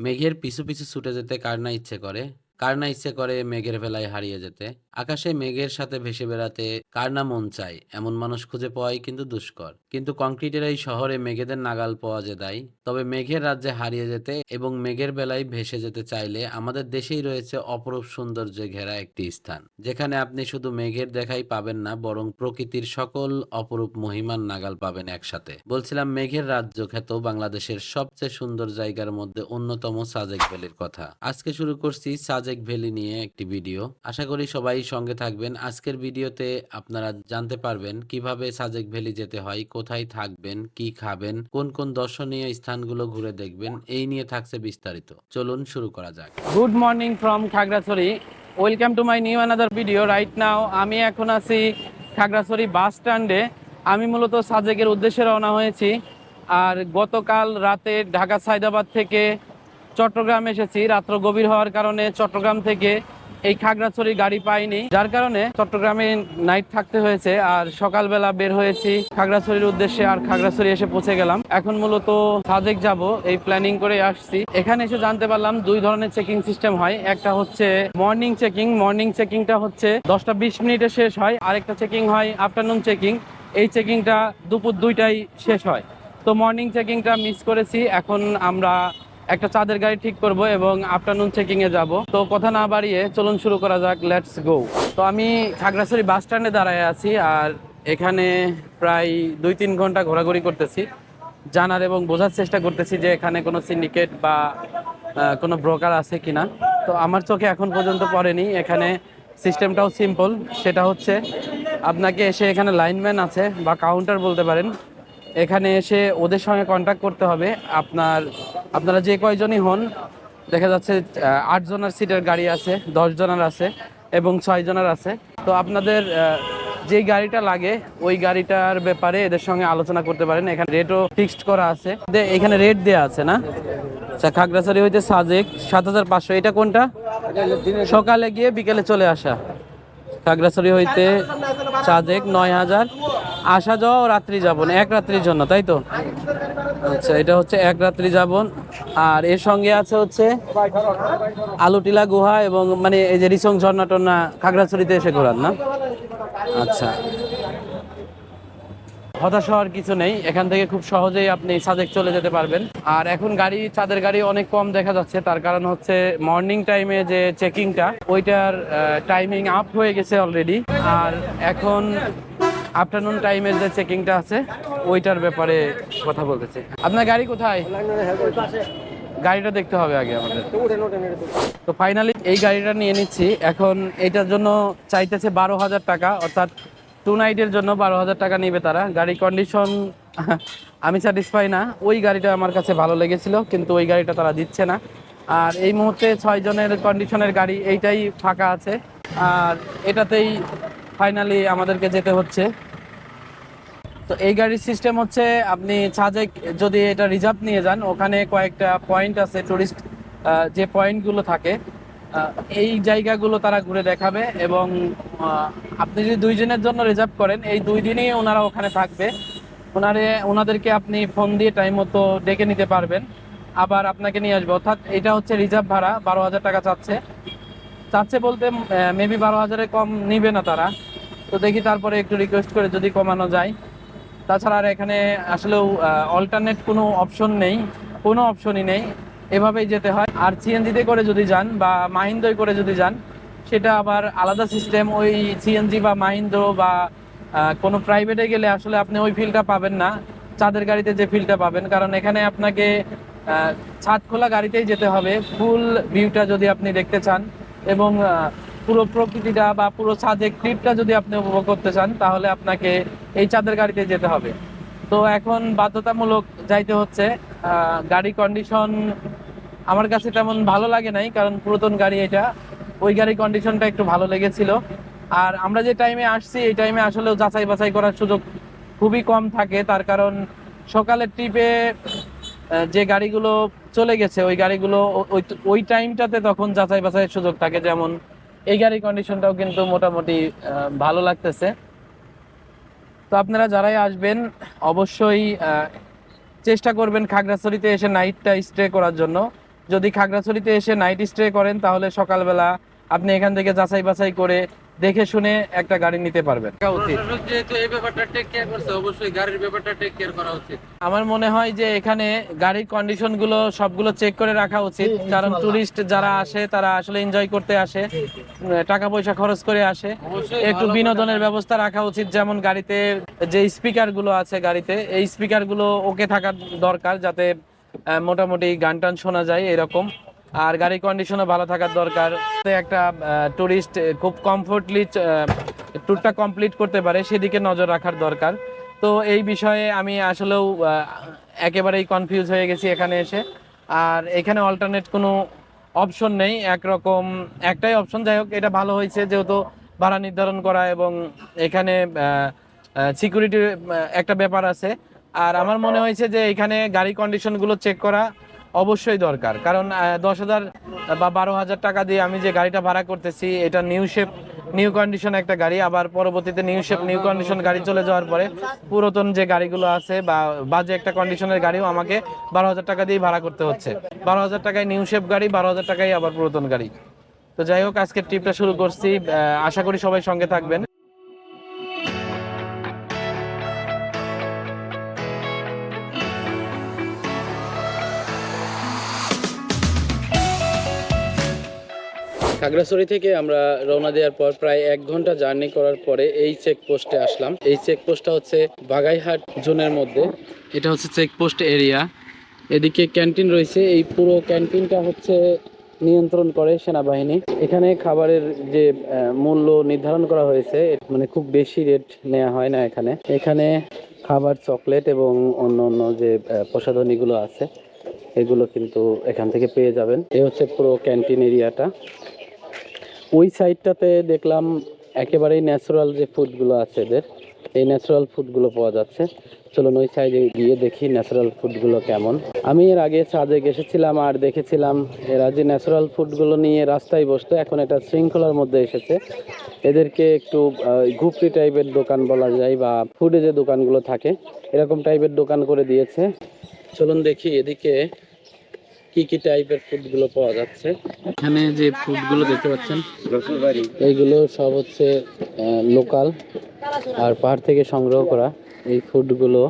মেঘের পিছু পিছু ছুটে যেতে কার না ইচ্ছে করে? কার না ইচ্ছে করে মেঘের ভেলায় হারিয়ে যেতে? আকাশে মেঘের সাথে ভেসে বেড়াতে কার না মন চায়? এমন মানুষ খুঁজে পাওয়াই কিন্তু দুষ্কর। কিন্তু কংক্রিটের এই শহরে মেঘেদের নাগাল পাওয়া যে দায়? তবে মেঘের রাজ্যে হারিয়ে যেতে এবং মেঘের বেলায় ভেসে যেতে চাইলে আমাদের দেশেই রয়েছে অপরূপ সৌন্দর্যে ঘেরা একটি স্থান, যেখানে আপনি শুধু মেঘের দেখাই পাবেন না, বরং প্রকৃতির সকল অপরূপ মহিমার নাগাল পাবেন একসাথে। বলছিলাম মেঘের রাজ্য খ্যাত বাংলাদেশের সবচেয়ে সুন্দর জায়গার মধ্যে অন্যতম সাজেক ভ্যালির কথা। আজকে শুরু করছি সাজেক ভ্যালি নিয়ে একটি ভিডিও আশা করি সবাই সঙ্গে থাকবেন। আজকের ভিডিওতে আপনারা জানতে পারবেন কীভাবে সাজেক ভ্যালি যেতে হয়, কোথায় থাকবেন, কি খাবেন, কোন কোন দর্শনীয় স্থানগুলো ঘুরে দেখবেন, এই নিয়ে থাকছে বিস্তারিত। চলুন শুরু করা যাক। Good morning from Khagrachari welcome to my new another video right now আমি এখন আছি খাগড়াছড়ি বাস স্ট্যান্ডে আমি মূলত সাজেকের উদ্দেশ্যে রওনা হয়েছি। আর গতকাল রাতে ঢাকা সাইদাবাদ থেকে চট্টগ্রাম এসেছি। রাত্র গভীর হওয়ার কারণে চট্টগ্রাম থেকে এই খাগড়াছড়ি গাড়ি পাইনি। যার কারণে চট্টগ্রামে নাইট থাকতে হয়েছে আর সকালবেলা বের হয়েছি খাগড়াছড়ির উদ্দেশ্যে আর খাগড়াছড়ি এসে পৌঁছে গেলাম। এখন মূলত সাজেক যাব, এই প্ল্যানিং করে আসছি। এখানে এসে জানতে পারলাম দুই ধরনের চেকিং সিস্টেম হয়। একটা হচ্ছে মর্নিং চেকিং মর্নিং চেকিংটা হচ্ছে দশটা বিশ মিনিটে শেষ হয়। আরেকটা চেকিং হয় আফটারনুন চেকিং এই চেকিংটা দুপুর দুইটাই শেষ হয়। তো মর্নিং চেকিংটা মিস করেছি। এখন আমরা একটা চাঁদের গাড়ি ঠিক করব এবং আফটারনুন চেকিং এ যাব। তো কথা না বাড়িয়ে চলুন শুরু করা যাক লেটস গো তো আমি খাগড়াছড়ি বাস স্ট্যান্ডে দাঁড়ায় আছি আর এখানে প্রায় দুই তিন ঘণ্টা ঘোরাঘুরি করতেছি। জানার এবং বোঝার চেষ্টা করতেছি যে এখানে কোনো সিন্ডিকেট বা কোনো ব্রোকার আছে কিনা। তো আমার চোখে এখন পর্যন্ত পড়েনি। এখানে সিস্টেমটাও সিম্পল সেটা হচ্ছে, আপনাকে এসে এখানে লাইনম্যান আছে বা কাউন্টার বলতে পারেন। এখানে এসে ওদের সঙ্গে কন্ট্যাক্ট করতে হবে। আপনার, আপনারা যে কয়জনই হন, দেখা যাচ্ছে আট জনের সিটের গাড়ি আছে দশ জনের আছে এবং ছয় জনের আছে। তো আপনাদের যেই গাড়িটা লাগে, ওই গাড়িটার ব্যাপারে এদের সঙ্গে আলোচনা করতে পারেন। এখানে রেটও ফিক্সড করা আছে। এখানে রেট দেওয়া আছে, না? আচ্ছা খাগড়াছড়ি হইতে সাজেক, সাত হাজার পাঁচশো। এটা কোনটা? সকালে গিয়ে বিকেলে চলে আসা। খাগড়াছড়ি হইতে সাজেক নয় হাজার। আসা যাওয়া, রাত্রি যাপন, এক রাত্রির জন্য, তাই তো? আচ্ছা এটা হচ্ছে এক রাত্রি যাপন। আর এর সঙ্গে আছে হচ্ছে আলুটিলা গুহা এবং মানে এই যে রিসং ঝর্ণা টর্ণা খাগড়াছড়িতে এসে ঘোরান, না? আচ্ছা। হতাশ হওয়ার কিছু নেই। এখান থেকে খুব সহজেই আপনি সাজেক চলে যেতে পারবেন। আর এখন গাড়ি, চাঁদের গাড়ি অনেক কম দেখা যাচ্ছে। তার কারণ হচ্ছে মর্নিং টাইমে যে চেকিংটা ওইটার টাইমিং আপ হয়ে গেছে অলরেডি আর এখন আফটারনুন টাইমের যে চেকিংটা আছে, ওইটার ব্যাপারে কথা বলতেছি। আপনার গাড়ি কোথায়? গাড়িটা দেখতে হবে আগে আমাদের। তো ফাইনালি এই গাড়িটা নিয়ে নিচ্ছি। এখন এটার জন্য চাইতেছে বারো হাজার টাকা, অর্থাৎ টু নাইটের জন্য বারো হাজার টাকা নেবে তারা। গাড়ি কন্ডিশন আমি স্যাটিসফাই না। ওই গাড়িটা আমার কাছে ভালো লেগেছিল, কিন্তু ওই গাড়িটা তারা দিচ্ছে না। আর এই মুহূর্তে ছয় জনের কন্ডিশনের গাড়ি, এইটাই ফাঁকা আছে। আর এটাতেই ফাইনালি আমাদেরকে যেতে হচ্ছে। তো এই গাড়ির সিস্টেম হচ্ছে আপনি সাজেক যদি এটা রিজার্ভ নিয়ে যান, ওখানে কয়েকটা পয়েন্ট আছে টুরিস্ট যে পয়েন্টগুলো থাকে এই জায়গাগুলো তারা ঘুরে দেখাবে এবং আপনি যদি দুই দিনের জন্য রিজার্ভ করেন, এই দুই দিনই ওনারা ওখানে থাকবে। ওনারে, ওনাদেরকে আপনি ফোন দিয়ে টাইম মতো ডেকে নিতে পারবেন। আবার আপনাকে নিয়ে আসবে। অর্থাৎ এটা হচ্ছে রিজার্ভ ভাড়া, বারো হাজার টাকা চাচ্ছে। চাচ্ছে বলতে মেবি বারো হাজারে কম নিবে না তারা। তো দেখি তারপরে একটু রিকোয়েস্ট করে যদি কমানো যায়। তাছাড়া আর এখানে আসলেও অল্টারনেট কোনো অপশন নেই, কোনো অপশনই নেই। এভাবেই যেতে হয়। আর সিএনজিতে করে যদি যান বা মাহিন্দ্রয় করে যদি যান, সেটা আবার আলাদা সিস্টেম ওই সিএনজি বা মাহিন্দ্র বা কোনো প্রাইভেটে গেলে আসলে আপনি ওই ফিলটা পাবেন না। চাঁদের গাড়িতে যে ফিলটা পাবেন। কারণ এখানে আপনাকে ছাদ খোলা গাড়িতেই যেতে হবে। ফুল ভিউটা যদি আপনি দেখতে চান এবং পুরো প্রকৃতিটা বা পুরো সাজেক ট্রিপটা যদি আপনি উপভোগ করতে চান, তাহলে আপনাকে এই চাঁদের গাড়িতে যেতে হবে। তো এখন বাধ্যতামূলক যাইতে হচ্ছে। গাড়ি কন্ডিশন আমার কাছে তেমন ভালো লাগে নাই, কারণ পুরাতন গাড়ি এটা। ওই গাড়ি কন্ডিশনটা একটু ভালো লেগেছিল। আর আমরা যে টাইমে আসছি, এই টাইমে আসলেও যাচাই বাছাই করার সুযোগ খুবই কম থাকে। তার কারণ সকালের ট্রিপে যে গাড়িগুলো চলে গেছে, ওই গাড়িগুলো ওই টাইমটাতে তখন যাচাই বাছাইয়ের সুযোগ থাকে। যেমন এই গাড়ির কন্ডিশনটাও কিন্তু মোটামুটি ভালো লাগতেছে। তো আপনারা যারাই আসবেন, অবশ্যই চেষ্টা করবেন খাগড়াছড়িতে এসে নাইটটা স্টে করার জন্য। যদি খাগড়াছড়িতে এসে নাইট স্টে করেন, তাহলে সকালবেলা আপনি এখান থেকে যাচাই বাছাই করে দেখে শুনে একটা গাড়ি নিতে পারবেন। যেহেতু এই ব্যাপারটা টেক কেয়ার করছে অবশ্যই গাড়ির ব্যাপারটা টেক কেয়ার করা উচিত। আমার মনে হয় যে এখানে গাড়ির কন্ডিশনগুলো সবগুলো চেক করে রাখা উচিত কারণ টুরিস্ট যারা আসে তারা আসলে এনজয় করতে আসে টাকা পয়সা খরচ করে আসে। অবশ্যই একটু বিনোদনের ব্যবস্থা রাখা উচিত যেমন গাড়িতে যে স্পিকারগুলো আছে গাড়িতে এই স্পিকারগুলো ওকে থাকার দরকার যাতে মোটামুটি গান টান শোনা যায় এরকম। আর গাড়ির কন্ডিশনও ভালো থাকার দরকার। একটা টুরিস্ট খুব কমফোর্টলি ট্যুরটা কমপ্লিট করতে পারে, সেদিকে নজর রাখার দরকার। তো এই বিষয়ে আমি আসলেও একেবারেই কনফিউজ হয়ে গেছি এখানে এসে। আর এখানে অল্টারনেট কোনো অপশন নেই, একরকম, একটাই অপশন যাই হোক, এটা ভালো হয়েছে যেহেতু ভাড়া নির্ধারণ করা এবং এখানে সিকিউরিটির একটা ব্যাপার আছে। আর আমার মনে হয়েছে যে এখানে গাড়ি কন্ডিশনগুলো চেক করা অবশ্যই দরকার। কারণ দশ হাজার বা বারো হাজার টাকা দিয়ে আমি যে গাড়িটা ভাড়া করতেছি, এটা নিউ শেপ নিউ কন্ডিশন একটা গাড়ি। আবার পরবর্তীতে নিউ শেপ নিউ কন্ডিশন গাড়ি চলে যাওয়ার পরে পুরাতন যে গাড়িগুলো আছে বা বাজে একটা কন্ডিশনের গাড়িও আমাকে বারো হাজার টাকা দিয়ে ভাড়া করতে হচ্ছে। বারো হাজার টাকায় নিউ শেপ গাড়ি, বারো হাজার টাকায় আবার পুরাতন গাড়ি। তো যাই হোক, আজকের ট্রিপটা শুরু করছি। আশা করি সবাই সঙ্গে থাকবেন। খাগড়াছড়ি থেকে আমরা রওনা দেওয়ার পর প্রায় এক ঘণ্টা জার্নি করার পরে এই চেকপোস্টে আসলাম। এই চেকপোস্টটা হচ্ছে বাগাইহাট জোনের মধ্যে। এটা হচ্ছে চেকপোস্ট এরিয়া এদিকে ক্যান্টিন রয়েছে। এই পুরো ক্যান্টিনটা হচ্ছে নিয়ন্ত্রণ করে সেনাবাহিনী। এখানে খাবারের যে মূল্য নির্ধারণ করা হয়েছে মানে খুব বেশি রেট নেওয়া হয় না এখানে। এখানে খাবার, চকলেট এবং অন্য অন্য যে প্রসাধনীগুলো আছে, এগুলো কিন্তু এখান থেকে পেয়ে যাবেন। এই হচ্ছে পুরো ক্যান্টিন এরিয়াটা ওই সাইডটাতে দেখলাম একেবারেই ন্যাচারাল যে ফুডগুলো আছে এদের, এই ন্যাচারাল ফুডগুলো পাওয়া যাচ্ছে। চলুন ওই সাইডে গিয়ে দেখি ন্যাচারাল ফুডগুলো কেমন। আমি এর আগে সাজেক এসেছিলাম আর দেখেছিলাম এরা যে ন্যাচারাল ফুডগুলো নিয়ে রাস্তায় বসতো, এখন একটা শৃঙ্খলার মধ্যে এসেছে। এদেরকে একটু ঘুপড়ি টাইপের দোকান বলা যায় বা ফুডে যে দোকানগুলো থাকে, এরকম টাইপের দোকান করে দিয়েছে। চলুন দেখি এদিকে কি কি টাইপের ফুডগুলো পাওয়া যাচ্ছে? এখানে যে ফুডগুলো দেখতে পাচ্ছেন এইগুলো সব হচ্ছে লোকাল আর পাহাড় থেকে সংগ্রহ করা। এই ফুডগুলো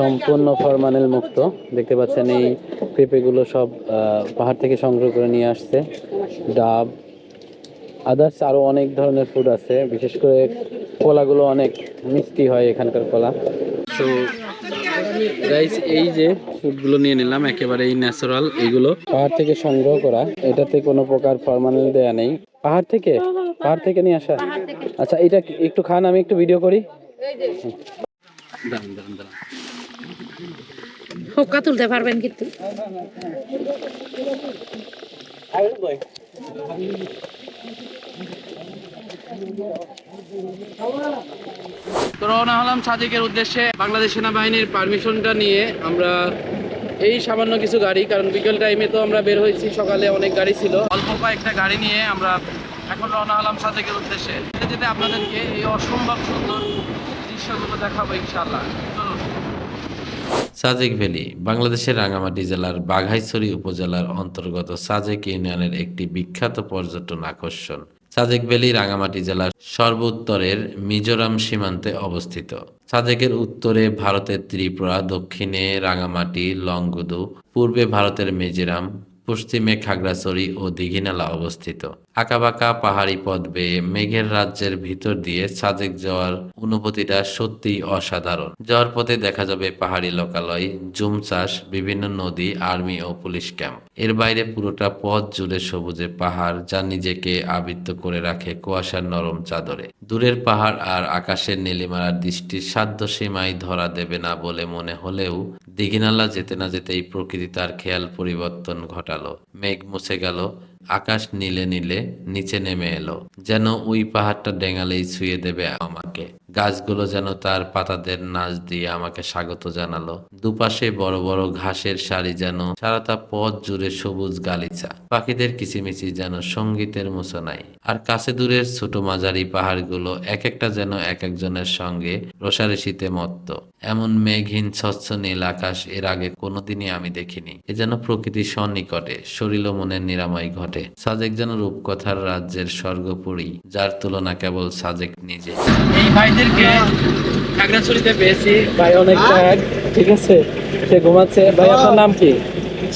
সম্পূর্ণ ফরমানেল মুক্ত। দেখতে পাচ্ছেন এই পেঁপেগুলো সব পাহাড় থেকে সংগ্রহ করে নিয়ে আসছে। ডাব আদার্স আরও অনেক ধরনের ফুড আছে। বিশেষ করে কলাগুলো অনেক মিষ্টি হয় এখানকার কলা। তো গাইস এই যে ফুডগুলো নিয়ে নিলাম, একেবারে এই ন্যাচারাল এগুলো। পাহাড় থেকে সংগ্রহ করা, এটাতে কোনো প্রকার ফরমালিন দেয়া নেই। পাহাড় থেকে? পাহাড় থেকে নিয়ে আসা? আচ্ছা এটা একটু খান, আমি একটু ভিডিও করি। হোক্কা তুলতে পারবেন কিন্তু। রওনা হলাম সাজেকের উদ্দেশ্যে। বাংলাদেশ সেনাবাহিনীর পারমিশনটা নিয়ে আমরা এই সামান্য কিছু গাড়ি, কারণ বিকেল টাইমে তো আমরা বের হয়েছি, সকালে অনেক গাড়ি ছিল। অল্প কয়েকটা গাড়ি নিয়ে আমরা এখন রওনা হলাম সাজেকের উদ্দেশ্যে। যেতে যেতে আপনাদেরকে এই অসম্ভব সুন্দর দৃশ্যগুলো দেখাবো ইনশাল্লাহ সাজেক ভ্যালি, বাংলাদেশের রাঙ্গামাটি জেলার বাঘাইছড়ি উপজেলার অন্তর্গত সাজেক ইউনিয়নের একটি বিখ্যাত পর্যটন আকর্ষণ। সাজেক ভ্যালি, রাঙ্গামাটি জেলার সর্বোত্তরের মিজোরাম সীমান্তে অবস্থিত। সাজেকের উত্তরে ভারতের ত্রিপুরা, দক্ষিণে রাঙামাটি লংগুদু, পূর্বে ভারতের মিজোরাম, পশ্চিমে খাগড়াছড়ি ও দীঘিনালা অবস্থিত। আঁকাবাঁকা পাহাড়ি পথ বেয়ে মেঘের রাজ্যের ভিতর দিয়ে সাজেক যাওয়ার অনুভূতিটা সত্যিই অসাধারণ। যাওয়ার পথে দেখা যাবে পাহাড়ি লোকালয়, জুম চাষ, বিভিন্ন নদী, আর্মি ও পুলিশ ক্যাম্প। এর বাইরে পুরোটা পথ জুড়ে সবুজে পাহাড় যা নিজেকে আবৃত করে রাখে কুয়াশার নরম চাদরে। দূরের পাহাড় আর আকাশের নীলিমারার দৃষ্টির সাধ্য সীমায় ধরা দেবে না বলে মনে হলেও দিঘিনালা যেতে না যেতেই প্রকৃতি তার খেয়াল পরিবর্তন ঘটালো। মেঘ মুছে গেল আকাশ নীলে নীলে নিচে নেমে এলো, যেন ওই পাহাড়টা ডেঙালেই ছুঁয়ে দেবে আমাকে। গাছগুলো যেন তার পাতাদের নাচ দিয়ে আমাকে স্বাগত জানালো। দুপাশে বড় বড় ঘাসের সারি যেন সারাটা পথ জুড়ে সবুজ গালিচা। পাখিদের কিচিমিচি যেন সঙ্গীতের মোচনাই। আর কাছে দূরের ছোট মাঝারি পাহাড়গুলো এক একটা যেন এক একজনের সঙ্গে রসারেশিতে মত্ত। এমন মেঘহীন স্বচ্ছ নীল আকাশ এর আগে কোনোদিনই আমি দেখিনি। এ যেন প্রকৃতি সন্নিকটে শরীর মনের নিরাময় ঘটে। সাজেক যেন রূপকথার রাজ্যের স্বর্গপুরী যার তুলনা কেবল সাজেক নিজে। এই ভাইদেরকে খাগড়াছড়িতে পেয়েছি। ভাই অনেক টায়ার্ড ঠিক আছে? সে ঘুমাচ্ছে। ভাই আপনার নাম কি?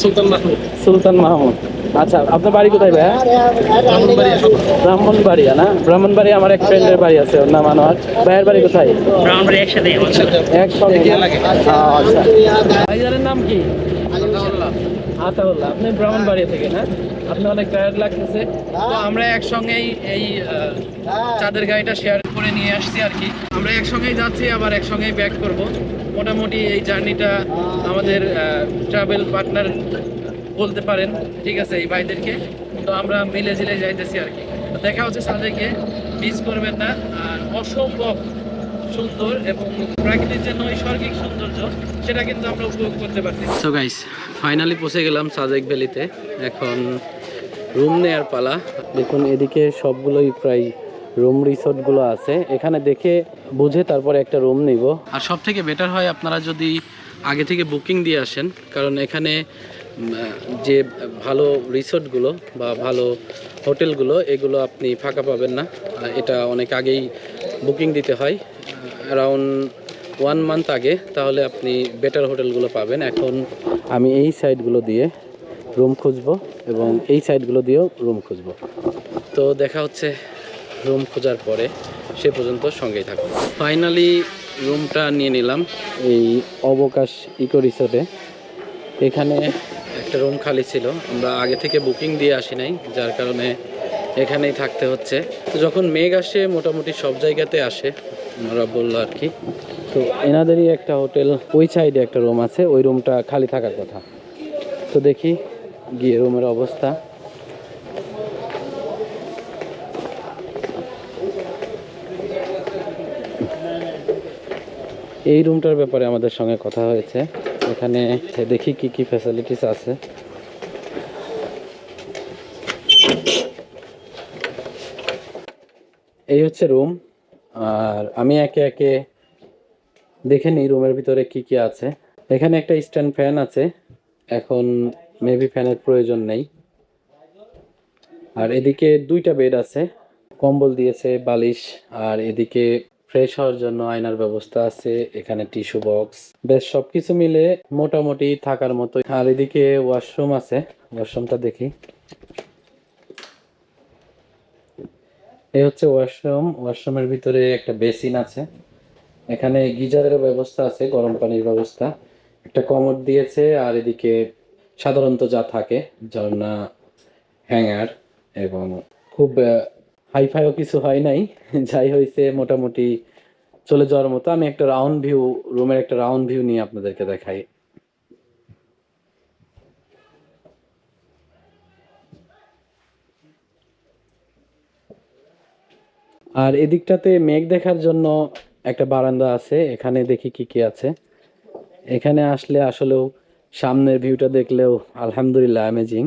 সুলতান মাহমুদ। সুলতান মাহমুদ। আচ্ছা আপনার বাড়ি কোথায় ভাই ব্রাহ্মণবাড়িয়া। না? ব্রাহ্মণবাড়িয়া আমার এক ফ্রেন্ডের বাড়ি আছে ওর নাম আনোয়ার। ভাইয়ের বাড়ি কোথায়? আমরা। একসাথে একসঙ্গে আচ্ছা। ভাইজানের নাম কি? আতাউল্লাহ আপনি ব্রাহ্মণবাড়িয়া থেকে না? আপনি অনেক টায়ার্ড লাগতেছে। তো আমরা একসঙ্গেই এই চাঁদের গাড়িটা শেয়ার করে নিয়ে আসছি আর কি। আমরা একসঙ্গেই যাচ্ছি আবার একসঙ্গেই ব্যাক করব। মোটামুটি এই জার্নিটা আমাদের ট্রাভেল পার্টনার বলতে পারেন। ঠিক আছে এই ভাইদেরকে। তো আমরা মিলে জিলে যাইতেছি আর কি। দেখা হচ্ছে সাজেকে মিস করবেন না। আর অসম্ভব সুন্দর এবং প্রাকৃতিক যে নৈসর্গিক সৌন্দর্য, সেটা কিন্তু আমরা উপভোগ করতে পারছি। সো গাইস ফাইনালি পৌঁছে গেলাম সাজেক ভ্যালিতে। এখন রুম নেয়ার পালা। দেখুন, এদিকে সবগুলোই প্রায় রুম রিসোর্টগুলো আছে। এখানে দেখে বুঝে তারপরে একটা রুম নিব। আর সব থেকে বেটার হয় আপনারা যদি আগে থেকে বুকিং দিয়ে আসেন, কারণ এখানে যে ভালো রিসোর্টগুলো বা ভালো হোটেলগুলো, এগুলো আপনি ফাঁকা পাবেন না। এটা অনেক আগেই বুকিং দিতে হয়। অ্যারাউন্ড ওয়ান মান্থ আগে তাহলে আপনি বেটার হোটেলগুলো পাবেন। এখন আমি এই সাইডগুলো দিয়ে রুম খুঁজবো এবং এই সাইডগুলো দিয়েও রুম খুঁজবো। তো দেখা হচ্ছে রুম খোঁজার পরে। সে পর্যন্ত সঙ্গেই থাকুন। ফাইনালি রুমটা নিয়ে নিলাম এই অবকাশ ইকো রিসোর্টে এখানে একটা রুম খালি ছিল। আমরা আগে থেকে বুকিং দিয়ে আসি নাই, যার কারণে এখানেই থাকতে হচ্ছে। তো যখন মেঘ আসে, মোটামুটি সব জায়গাতে আসে ওরা বলল আর কি। তো এনাদেরই একটা হোটেল ওই সাইডে একটা রুম আছে, ওই রুমটা খালি থাকার কথা। তো দেখি গিয়ে রুমের অবস্থা। এই রুমটার ব্যাপারে আমাদের সঙ্গে কথা হয়েছে। এখানে দেখি কি কি ফ্যাসিলিটিস আছে। এই হচ্ছে রুম আর আমি একে একে দেখে নিই রুমের ভিতরে কি কি আছে। এখানে একটা স্ট্যান্ড ফ্যান আছে, এখন মেবি ফ্যানের প্রয়োজন নেই। আর এদিকে দুইটা বেড আছে, কম্বল দিয়েছে, বালিশ, আর এদিকে ফ্রেশ হওয়ার জন্য আয়নার ব্যবস্থা আছে, এখানে টিস্যু বক্স। বেশ, সবকিছু মিলে মোটামুটি থাকার মতো। আর এদিকে ওয়াশরুম আছে, ওয়াশরুমটা দেখি। এই হচ্ছে ওয়াশরুম, ওয়াশরুমের ভিতরে একটা বেসিন আছে। এখানে গিজারের ব্যবস্থা আছে, গরম পানির ব্যবস্থা। একটা কমোড দিয়েছে, আর এদিকে সাধারণত যা থাকে, ঝর্ণা, হ্যাঙ্গার এবং খুব হাইফাইও কিছু হয় নাই। যাই হয়েছে মোটামুটি চলে যাওয়ার মতো। আমি একটা রাউন্ড ভিউ রুমের একটা রাউন্ড ভিউ নিয়ে আপনাদেরকে দেখাই। আর এদিকটাতে মেঘ দেখার জন্য একটা বারান্দা আছে। এখানে দেখি কি কি আছে। এখানে আসলে আসলেও সামনের ভিউটা দেখলেও আলহামদুলিল্লাহ অ্যামেজিং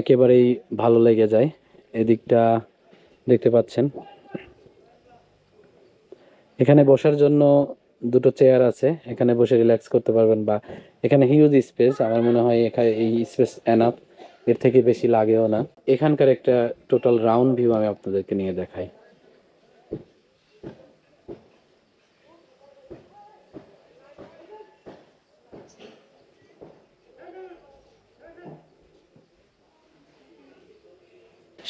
একেবারেই ভালো লেগে যায়। এদিকটা দেখতে পাচ্ছেন। এখানে বসার জন্য দুটো চেয়ার আছে। এখানে বসে রিল্যাক্স করতে পারবেন বা এখানে হিউজ স্পেস আমার মনে হয় এখানে এই স্পেস এনাফ এর থেকে বেশি লাগেও না। এখানকার একটা টোটাল রাউন্ড ভিউ আমি আপনাদেরকে নিয়ে দেখাই।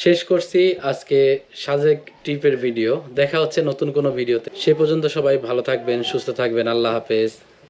শেষ করছি আজকে সাজেক ট্রিপের ভিডিও। দেখা হচ্ছে নতুন কোনো ভিডিওতে। সে পর্যন্ত সবাই ভালো থাকবেন, সুস্থ থাকবেন। আল্লাহ হাফেজ।